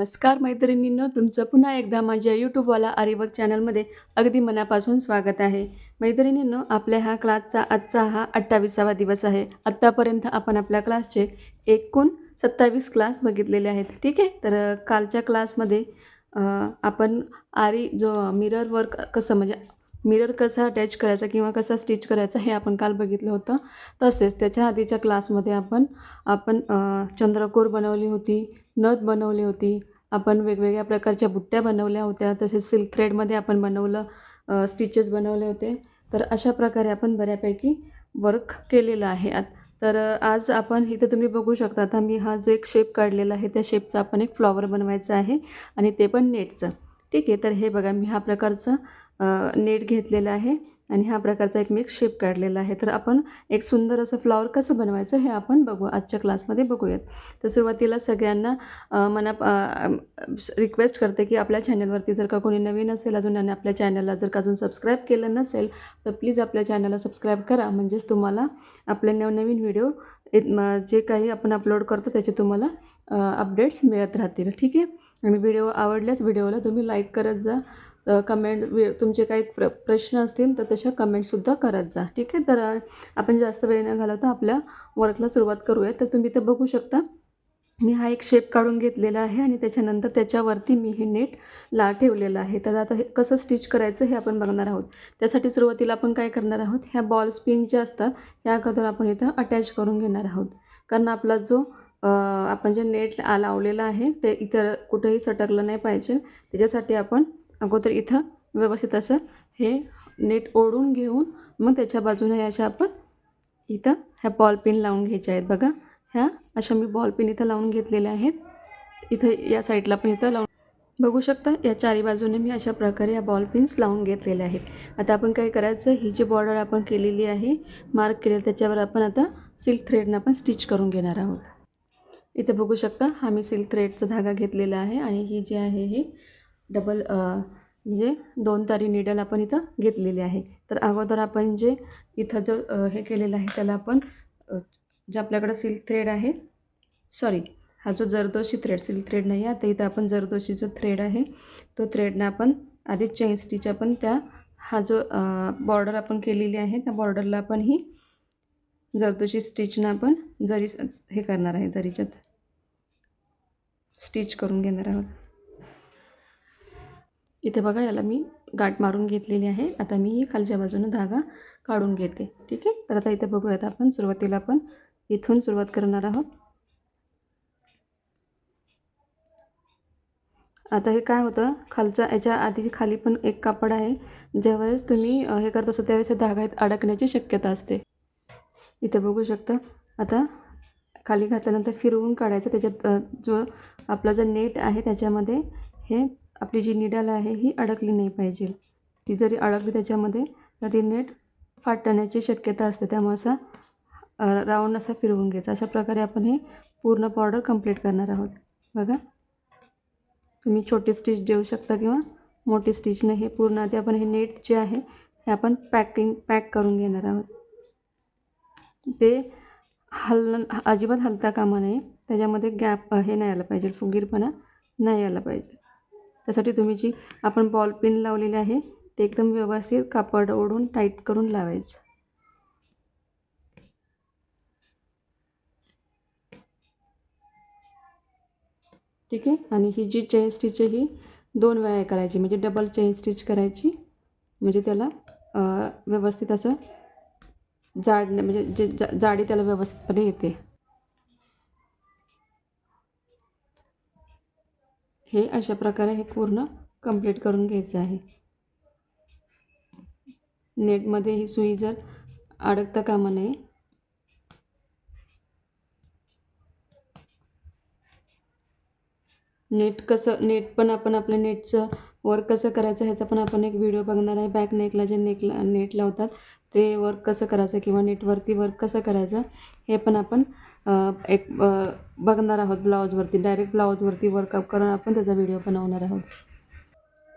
नमस्कार मैत्रिणींनो तुमचं पुन्हा एकदा माझ्या यूट्यूबवाला आरिवर्क चॅनलमध्ये अगदी मनापासून स्वागत आहे. मैत्रिणींनो आपल्या हा क्लासचा आजचा हा अठ्ठावीसावा दिवस आहे. आत्तापर्यंत आपण आपल्या क्लासचे एकूण सत्तावीस क्लास बघितलेले आहेत. ठीक आहे? तर कालच्या क्लासमध्ये आपण आरी जो मिरर वर्क कसं म्हणजे मिरर कसा अटॅच करायचा किंवा कसा स्टिच करायचा हे आपण काल बघितलं होतं. तसेच त्याच्या आधीच्या क्लासमध्ये आपण आपण चंद्रकोर बनवली होती नथ बनवली होती आपण वेगवेगळ्या प्रकारच्या बुट्ट्या बनवल्या होत्या तसेच सिल्क थ्रेडमध्ये आपण बनवलं स्टिचेस बनवले होते. तर अशा प्रकारे आपण बऱ्यापैकी वर्क केलेलं आहे आत. तर आज आपण इथं तुम्ही बघू शकता आता मी हा जो एक शेप काढलेला आहे त्या शेपचा आपण एक फ्लॉवर बनवायचा आहे आणि ते पण नेटचं ठीक आहे तर हे बघा मी हा प्रकारचा नेट घेतलेला आहे. आणि हा प्रकारचा एक मी एक शेप काढलेला आहे. तर आपण एक सुंदर असं फ्लॉवर कसं बनवायचं हे आपण बघू आजच्या क्लासमध्ये बघूयात. तर सुरुवातीला सगळ्यांना मना रिक्वेस्ट करते की आपल्या चॅनलवरती जर का कोणी नवीन असेल अजून आणि आपल्या चॅनलला जर का अजून सबस्क्राईब केलं नसेल तर प्लीज आपल्या चॅनलला सबस्क्राईब करा. म्हणजेच तुम्हाला आपले नवनवीन व्हिडिओ जे काही आपण अपलोड करतो त्याचे तुम्हाला अपडेट्स मिळत राहतील. ठीक आहे? आणि व्हिडिओ आवडल्यास व्हिडिओला तुम्ही लाईक करत जा. कमेंट तुमचे काही प्र प्रश्न असतील तर तशा कमेंटसुद्धा करत जा. ठीक आहे? तर आपण जास्त वेळ न घालवता आपल्या वर्कला सुरुवात करूया तर तुम्ही ते बघू शकता मी हा एक शेप काढून घेतलेला आहे आणि त्याच्यानंतर त्याच्यावरती मी हे नेट ला ठेवलेलं आहे. तर आता हे कसं स्टिच करायचं हे आपण बघणार आहोत. त्यासाठी सुरुवातीला आपण काय करणार आहोत? ह्या बॉल स्पिन ज्या असतात ह्या अगोदर आपण इथं अटॅच करून घेणार आहोत. कारण आपला जो आपण जे नेट लावलेला लावलेलं आहे ते इतर कुठेही सटकलं नाही पाहिजे. त्याच्यासाठी आपण अगोदर इथं व्यवस्थित असं हे नेट ओढून घेऊन मग त्याच्या बाजूने अशा आपण इथं ह्या बॉल पिन लावून घ्यायच्या आहेत. बघा ह्या अशा मी बॉल पिन इथं लावून घेतलेल्या आहेत. इथं या साईडला पण इथं लावून बघू शकता या चारी बाजूने मी अशा प्रकारे या बॉल पिन्स लावून घेतलेल्या आहेत. आता आपण काय करायचं ही जी बॉर्डर आपण केलेली आहे मार्क केलेलं त्याच्यावर आपण आता सिल्क थ्रेडनं आपण स्टिच करून घेणार आहोत. इथे बघू शकता हा मी सिल्क थ्रेडचा धागा घेतलेला आहे आणि ही जी आहे ही डबल म्हणजे दोन तारी निडल आपण इथं घेतलेली आहे. तर अगोदर आपण जे इथं जो हे केलेलं आहे त्याला आपण जे आपल्याकडं सिल्क थ्रेड आहे सॉरी हा जो जरदोशी थ्रेड सिल्क थ्रेड नाही आहे आता इथं आपण जरदोशी जो थ्रेड आहे तो थ्रेडनं आपण आधी चेन स्टिच आपण त्या हा जो बॉर्डर आपण केलेली आहे त्या बॉर्डरला आपण ही जरदोशी स्टिचनं आपण जरी हे करणार आहे जरीच्यात स्टिच करून घेणार आहोत. इथे बघा याला मी गाठ मारून घेतलेली आहे. आता मी ही खालच्या बाजूनं धागा काढून घेते. ठीक आहे? तर आता इथे बघूयात आपण सुरुवातीला आपण इथून सुरुवात करणार आहोत. आता हे काय होतं? खालचा याच्या आधी खाली पण एक कापड आहे. ज्यावेळेस तुम्ही हे करत असता त्यावेळेस धागा अडकण्याची शक्यता असते. इथे बघू शकता. आता खाली घातल्यानंतर फिरवून काढायचं. त्याच्यात जो आपला जो नेट आहे त्याच्यामध्ये हे आपली जी निडल आहे ही अडकली नाही पाहिजे. ती जरी अडकली त्याच्यामध्ये तर ती नेट फाटण्याची शक्यता असते. त्यामुळे असा राऊंड असा फिरवून घ्यायचा. अशा प्रकारे आपण हे पूर्ण बॉर्डर कंप्लीट करणार आहोत. बघा. तुम्ही छोटी स्टिच देऊ शकता किंवा मोठी स्टिचने हे पूर्ण आधी आपण हे नेट जे आहे हे आपण पॅकिंग पॅक करून घेणार आहोत. ते हल अजिबात हलता कामा नये. त्याच्यामध्ये गॅप हे नाही आलं पाहिजे. फुगीरपणा नाही आला पाहिजे. त्यासाठी तुम्ही जी आपण बॉल पिन लावलेली आहे ते एकदम व्यवस्थित कापड ओढून टाईट करून लावायचं. ठीक आहे? आणि ही जी चेन स्टिच आहे ही दोन वेळा करायची म्हणजे डबल चेन स्टिच करायची. म्हणजे त्याला व्यवस्थित असं जाड म्हणजे जे जा- जाडी त्याला व्यवस्थितपणे येते. हे अशा प्रकारे हे पूर्ण कंप्लीट करून घ्यायचं आहे. नेटमध्ये ही सुई जर अडकता कामा नये. नेट कसं नेट पण आपण आपल्या नेटचं वर्क कसं करायचं ह्याचा पण आपण एक व्हिडिओ बघणार आहे. बॅक नेकला जे नेक नेट लावतात ते वर्क कसं करायचं किंवा नेटवरती वर्क कसं करायचं हे पण आपण एक बघणार आहोत ब्लाऊजवरती डायरेक्ट ब्लाऊजवरती वर्कअप करून आपण त्याचा व्हिडिओ बनवणार आहोत.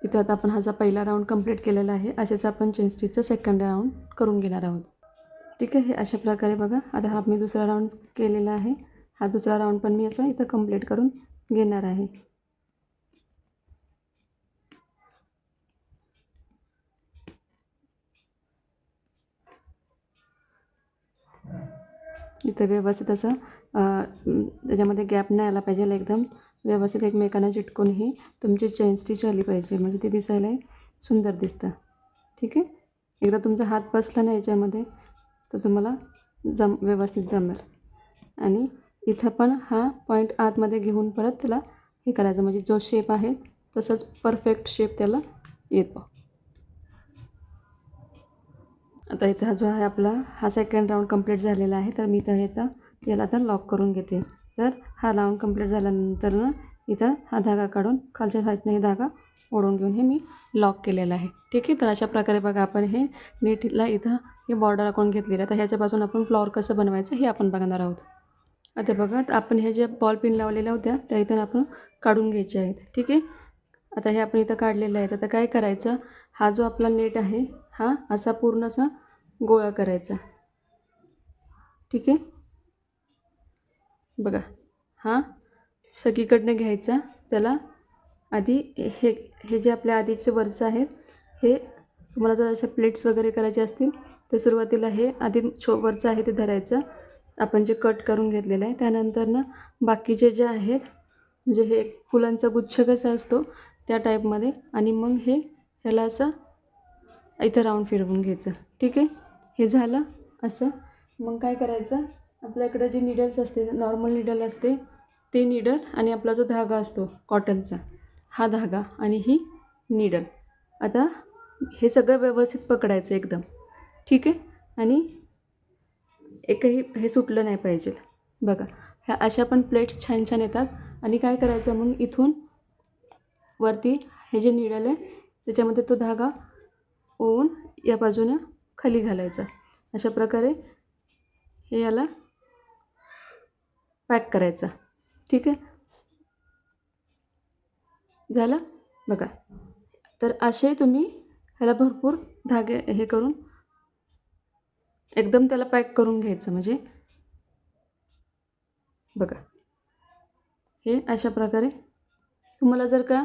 इथं आता आपण हा पहिला राऊंड कंप्लीट केलेला आहे. असेच आपण चेन स्टिचचा सेकंड राऊंड करून घेणार आहोत. ठीक आहे? हे अशा प्रकारे बघा. आता हा मी दुसरा राऊंड केलेला आहे. हा दुसरा राऊंड पण मी असा इथं कंप्लीट करून घेणार आहे. इथं व्यवस्थित असं त्याच्यामध्ये गॅप नाही आला पाहिजे एकदम. व्यवस्थित एकमेकांना चिटकून ही तुमची चेन स्टिच आली पाहिजे. म्हणजे ती दिसायला सुंदर दिसतं. ठीक आहे? एकदा तुमचा हात बसला ना याच्यामध्ये तर तुम्हाला जम व्यवस्थित जमेल. आणि इथं पण हा पॉईंट आतमध्ये घेऊन परत त्याला हे करायचं. म्हणजे जो शेप आहे तसंच परफेक्ट शेप त्याला येतो. आता इथं हा जो आहे आपला हा सेकंड राऊंड कंप्लीट झालेला आहे. तर मी इथं इथं याला तर लॉक करून घेते. तर हा राऊंड कंप्लीट झाल्यानंतर ना इथं हा धागा काढून खालच्या साईडने हे धागा ओढून घेऊन हे मी लॉक केलेलं आहे. ठीक आहे? तर अशा प्रकारे बघा आपण हे नीटला इथं हे बॉर्डर आपण घेतलेलं आहे. तर ह्याच्यापासून आपण फ्लॉवर कसं बनवायचं हे आपण बघणार आहोत. आता बघा आपण हे जे बॉल पिन लावलेल्या होत्या त्या इथून आपण काढून घ्यायच्या आहेत. ठीक आहे? आता हे आपण इथं काढलेलं आहे. आता काय करायचं? हा जो आपला नेट आहे हा असा पूर्ण असा गोळा करायचा. ठीक आहे? बघा हा सगळीकडनं घ्यायचा. त्याला आधी हे हे जे आपल्या आधीचे वरचं आहेत हे तुम्हाला जर अशा प्लेट्स वगैरे करायचे असतील तर सुरुवातीला हे आधी छो वरचं आहे ते धरायचं. आपण जे कट करून घेतलेलं आहे त्यानंतर ना बाकीचे जे आहेत म्हणजे हे फुलांचा गुच्छ कसा असतो त्या टाईपमध्ये आणि मग हे ह्याला असं इथं राऊंड फिरवून घ्यायचं. ठीक आहे? हे झालं असं. मग काय करायचं? आपल्याकडं जे निडल्स असते नॉर्मल निडल असते ते निडल आणि आपला जो धागा असतो कॉटनचा हा धागा आणि ही निडल आता हे सगळं व्यवस्थित पकडायचं एकदम. ठीक आहे? आणि एकही हे सुटलं नाही पाहिजे. बघा ह्या अशा पण प्लेट्स छान छान येतात. आणि काय करायचं? मग इथून वरती हे जे निडल आहे त्याच्यामध्ये तो धागा ओवून या बाजूनं खाली घालायचा. अशा प्रकारे हे याला पॅक करायचा. ठीक आहे? झालं? बघा. तर असे तुम्ही ह्याला भरपूर धागे हे करून एकदम त्याला पॅक करून घ्यायचं. म्हणजे बघा. हे अशा प्रकारे तुम्हाला जर का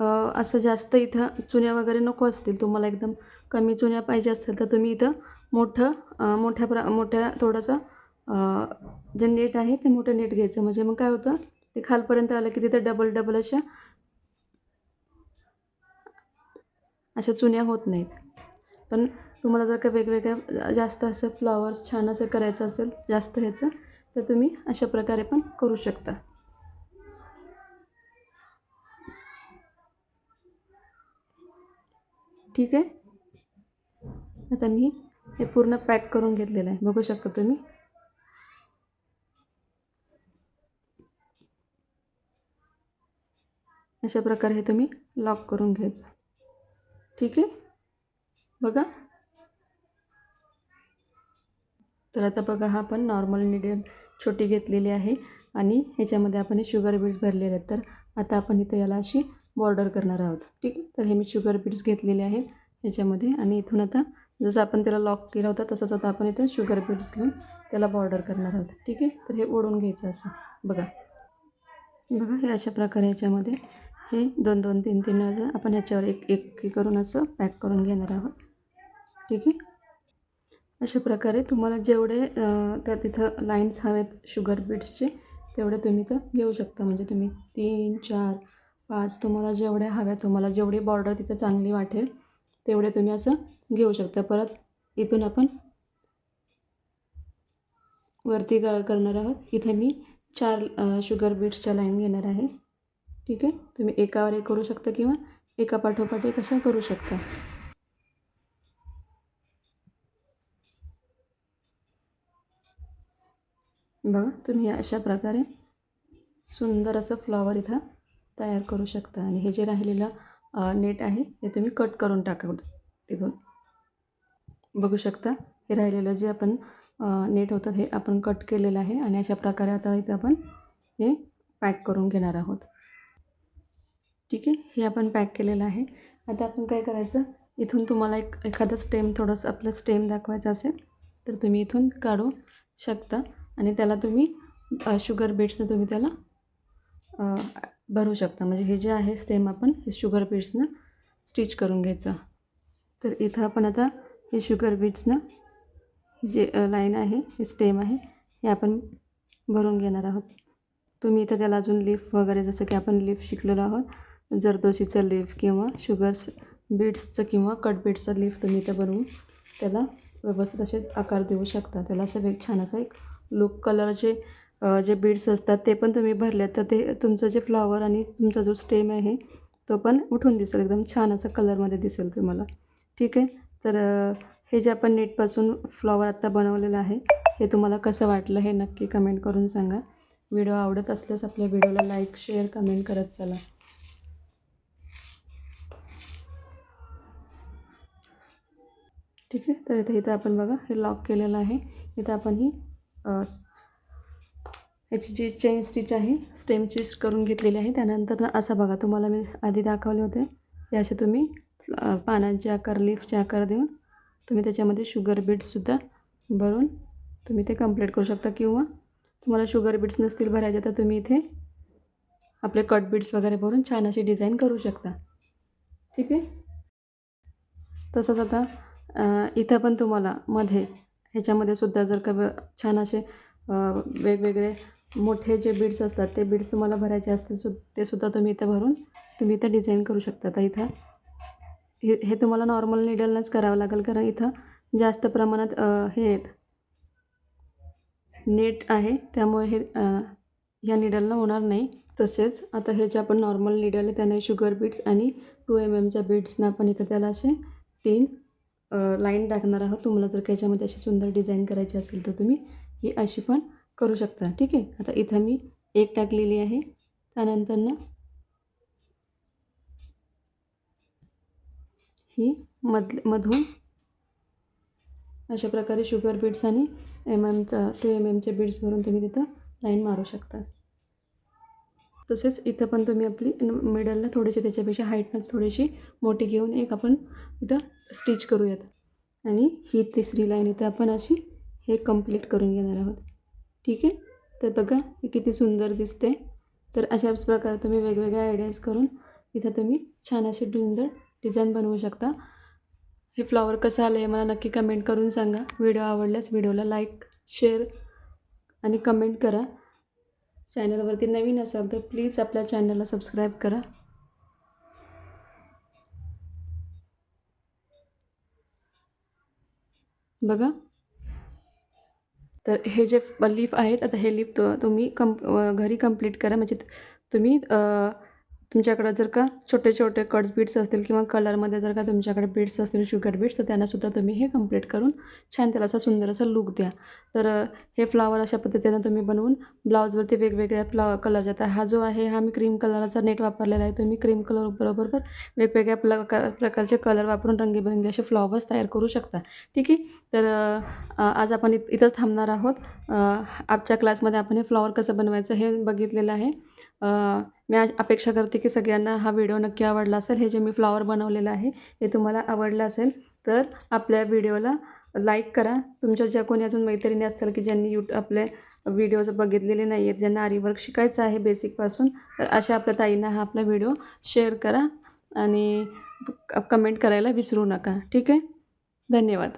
असं जास्त इथं चुन्या वगैरे नको असतील. तुम्हाला एकदम कमी चुन्या पाहिजे असतील तर तुम्ही इथं मोठं मोठ्या प्र मोठ्या थोडंसं जे नेट आहे ते मोठं नेट घ्यायचं. म्हणजे मग काय होतं ते खालपर्यंत आलं की तिथं डबल डबल अशा अशा चुन्या होत नाहीत. पण तुम्हाला जर का वेगवेगळ्या जास्त असं फ्लॉवर्स छान असं करायचं असेल जास्त ह्याचं तर तुम्ही अशा प्रकारे पण करू शकता. ठीक आहे? आता मी हे पूर्ण पॅक करून घेतलेलं आहे. बघू शकता तुम्ही. अशा प्रकारे हे तुम्ही लॉक करून घ्यायचं. ठीक आहे? बघा. तर आता बघा हा पण नॉर्मल निडल छोटी घेतलेली आहे आणि ह्याच्यामध्ये आपण हे शुगर बीड्स भरलेले आहेत. तर आता आपण इथं याला अशी बॉर्डर करणार आहोत. ठीक आहे? तर हे मी शुगर बीट्स घेतलेले आहेत याच्यामध्ये आणि इथून आता जसं आपण त्याला लॉक केला होता तसंच आता आपण इथं शुगर बीट्स घेऊन त्याला बॉर्डर करणार आहोत. ठीक आहे? तर हे ओढून घ्यायचं असं. बघा. बघा हे अशा प्रकारे याच्यामध्ये हे दोन दोन तीन तीन आपण ह्याच्यावर एक एक करून असं पॅक करून घेणार आहोत. ठीक आहे? अशा प्रकारे तुम्हाला जेवढे त्या तिथं लाईन्स हवेत शुगर बीट्सचे तेवढे तुम्ही तर घेऊ शकता. म्हणजे तुम्ही तीन चार पाच तुम्हाला जेवढ्या हव्या तुम्हाला जेवढी बॉर्डर तिथं चांगली वाटेल तेवढे तुम्ही असं घेऊ शकता. परत इथून आपण वरती क करणार आहोत. इथे मी चार शुगर बीट्सच्या लाईन घेणार आहे. ठीक आहे? तुम्ही एकावर एक करू शकता किंवा एका पाठोपाठ एक अशा करू शकता. बघा तुम्ही अशा प्रकारे सुंदर असं फ्लॉवर इथं तयार करू शकता. आणि हे जे राहिलेलं नेट आहे हे तुम्ही कट करून टाका तिथून. बघू शकता हे राहिलेलं जे आपण नेट होतं हे आपण कट केलेलं आहे. आणि अशा प्रकारे आता इथं आपण हे पॅक करून घेणार आहोत. ठीक आहे? हे आपण पॅक केलेलं आहे. आता आपण काय करायचं? इथून तुम्हाला एक एखादं स्टेम थोडंसं आपलं स्टेम दाखवायचा असेल तर तुम्ही इथून काढू शकता. आणि त्याला तुम्ही शुगर बीट्सनं तुम्ही त्याला भरू शकता. म्हणजे हे जे आहे स्टेम आपण हे शुगर बीट्सनं स्टिच करून घ्यायचं. तर इथं आपण आता हे शुगर बीट्सनं जे लाईन आहे हे स्टेम आहे हे आपण भरून घेणार आहोत. तुम्ही इथं त्याला अजून लीफ वगैरे जसं की आपण लीफ शिकलेलो आहोत जरदोशीचं लीफ किंवा शुगर्स बीट्सचं किंवा कट बीट्सचं लीफ तुम्ही इथं बनवून त्याला व्यवस्थित असे आकार देऊ शकता. त्याला असं वेग छान असं एक लुक कलरचे जे बीड्स असतात ते पण तुम्ही भरले तर ते तुमचं जे फ्लॉवर आणि तुमचा जो स्टेम आहे तो पण उठून दिसेल एकदम छान असा कलरमध्ये दिसेल तुम्हाला. ठीक आहे? तर हे जे आपण नेटपासून फ्लॉवर आत्ता बनवलेलं आहे हे तुम्हाला कसं वाटलं हे नक्की कमेंट करून सांगा. व्हिडिओ आवडत असल्यास आपल्या व्हिडिओला लाईक शेअर कमेंट करत चला. ठीक आहे? तर इथं इथं आपण बघा हे लॉक केलेलं आहे. इथं आपण ही याची जी चेन स्टिच आहे स्टेम स्टिच करून घेतलेली आहे. त्यानंतर असा असं बघा तुम्हाला मी आधी दाखवले होते. याचे असे तुम्ही पानांचे आकार लीफचे आकार देऊन तुम्ही त्याच्यामध्ये शुगर बीट्ससुद्धा भरून तुम्ही ते कंप्लीट करू शकता. किंवा तुम्हाला शुगर बीट्स नसतील भरायचे तर तुम्ही इथे आपले कट बीट्स वगैरे भरून छान अशी डिझाईन करू शकता. ठीक आहे? तसंच आता इथं पण तुम्हाला मध्ये ह्याच्यामध्ये सुद्धा जर का छान असे वेगवेगळे मोठे जे बीड्स असतात ते बीड्स तुम्हाला भरायचे असतील सु ते सुद्धा तुम्ही इथं भरून तुम्ही इथं डिझाईन करू शकता. आता इथं हे हे तुम्हाला नॉर्मल निडलनंच करावं लागेल कारण इथं जास्त प्रमाणात हे आहेत. नेट आहे त्यामुळे हे ह्या निडलनं होणार नाही. तसेच आता हे जे आपण नॉर्मल निडल आहे त्याने शुगर बीट्स आणि टू एम एमच्या बीट्सनं आपण इथं त्याला असे तीन लाईन टाकणार आहोत. तुम्हाला जर का याच्यामध्ये अशी सुंदर डिझाईन करायची असेल तर तुम्ही ही अशी पण करू शकता. ठीक आहे? आता इथं मी एक टाकलेली आहे. त्यानंतर ना ही मध मधून अशा प्रकारे शुगर बीट्स आणि एम एमचा टू एम एमचे बीट्स भरून तुम्ही तिथं लाईन मारू शकता. तसेच इथं पण तुम्ही आपली मिडलला थोडीशी त्याच्यापेक्षा हाईटनं थोडीशी मोठी घेऊन एक आपण इथं स्टिच करूयात. आणि ही तिसरी लाईन इथं आपण अशी हे कंप्लीट करून घेणार आहोत. ठीक आहे? तर बघा ही किती सुंदर दिसते तर अशाच प्रकारे तुम्ही वेगवेगळ्या आयडियाज करून इथं तुम्ही छान अशी सुंदर डिझाईन बनवू शकता. हे फ्लॉवर कसं आलं आहे मला नक्की कमेंट करून सांगा. व्हिडिओ आवडल्यास व्हिडिओला लाईक शेअर आणि कमेंट करा. चॅनलवरती नवीन असाल तर प्लीज आपल्या चॅनलला सबस्क्राईब करा. बघा तर हे जे लीफ आहेत आता हे लीफ तुम्ही कम घरी कंप्लीट करा. म्हणजे तुम्ही तुमच्याकडं जर का छोटे छोटे कट्स बीट्स असतील किंवा कलरमध्ये जर का तुमच्याकडे बीट्स असतील शुगर बीट्स तर त्यांनासुद्धा तुम्ही हे कंप्लीट करून छान त्याला असा सुंदर असा लुक द्या. तर हे फ्लावर अशा पद्धतीनं तुम्ही बनवून ब्लाऊजवरती वेगवेगळ्या फ्लावर कलर आता हा जो आहे हा मी क्रीम कलरचा नेट वापरलेला आहे. तुम्ही क्रीम कलर बरोबर पण वेगवेगळ्या प्ल क प्रकारचे कलर वापरून रंगीबेरंगी असे फ्लॉवर्स तयार करू शकता. ठीक आहे? तर आज आपण इथंच थांबणार आहोत. आजच्या क्लासमध्ये आपण हे फ्लॉवर कसं बनवायचं हे बघितलेलं आहे. मी आज अपेक्षा करते की सगळ्यांना हा व्हिडिओ नक्की आवडला असेल. हे जे मी फ्लॉवर बनवलेलं आहे हे तुम्हाला आवडलं असेल तर आपल्या व्हिडिओला लाईक करा. तुमच्या ज्या कोणी अजून मैत्रिणी असतील की ज्यांनी यूट आपले व्हिडिओज बघितलेले नाही आहेत ज्यांना आरीवर्क शिकायचं आहे बेसिकपासून तर अशा आपल्या ताईंना हा आपला व्हिडिओ शेअर करा आणि कमेंट करायला विसरू नका. ठीक आहे? धन्यवाद.